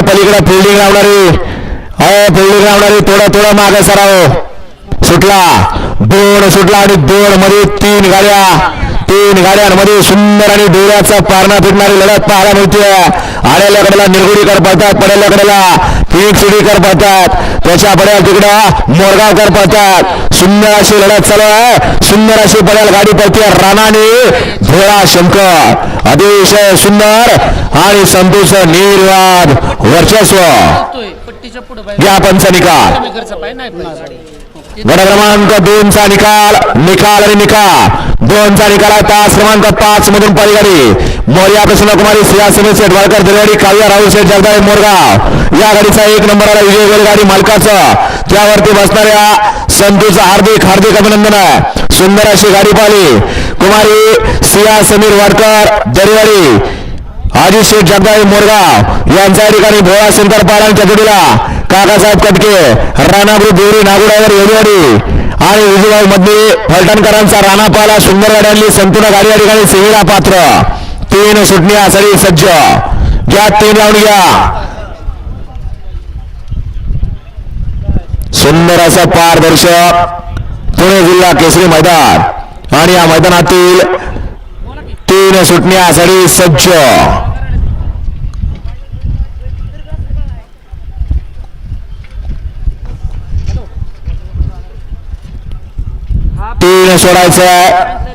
पलीकडे फिल्डिंग लावणारी. अहो फिल्डिंग लावणारी. थोडा थोडा मागे सराव हो. सुटला. दोन सुटला आणि दोन मध्ये तीन गाड्या. तीन गाड्यांमध्ये सुंदर आणि डोळ्याचा पारणा फिरणारी लढत पाहायला मिळते आलेल्या कडेला निरगुडीकर पळतात पडेल्या कडेला फिट सुडीकर पळतात. त्याच्या पडेल तिकडं मोरगावकर पळतात. सुंदर अशी लढत चालू आहे. सुंदर अशी पडेल गाडी पळते राणाने धोळा शंकर. अतिशय सुंदर आणि संतोष निर्वाद. वर्चस्व. या पंच निकाल. गट क्रमांक दोनचा निकाल निकाल आणि निकाल. दोनचा निकाल आहे तास क्रमांक पाच मधून पलीकडे मोर्या कृष्णकुमारी सियासनी शेटवाळकर दरवाडी काव्या राहुल शेठ जगदाळे मोरगाव. या गाडीचा एक नंबर आला विजय बैलगाडी मालकाचं. त्यावरती बसणाऱ्या संतूचं हार्दिक हार्दिक अभिनंदन आहे. सुंदर अशी गाडी पाहिली. कुमारी सिया समीर वाडकर दरवाडी. आजी शेठ जगदाळे मोरगाव यांच्या ठिकाणी भोळा शंकर पालांच्या जोडीला काकासाहेब कटके राणापूर देवरी नागुडावर येणेवाडी आणि उजगावमध्ये फलटणकरांचा राणा पाला सुंदर गाड्यांनी संपूर्ण गाडी या ठिकाणी सेवेला पात्र. तीन सुटण्यासाठी सज्ज. घ्या तीन लावून घ्या. सुंदर असं पारदर्शक पुणे जिल्हा केसरी मैदान. आणि या मैदानातील तीन सुटण्यासाठी सज्ज. तीन सोडायचं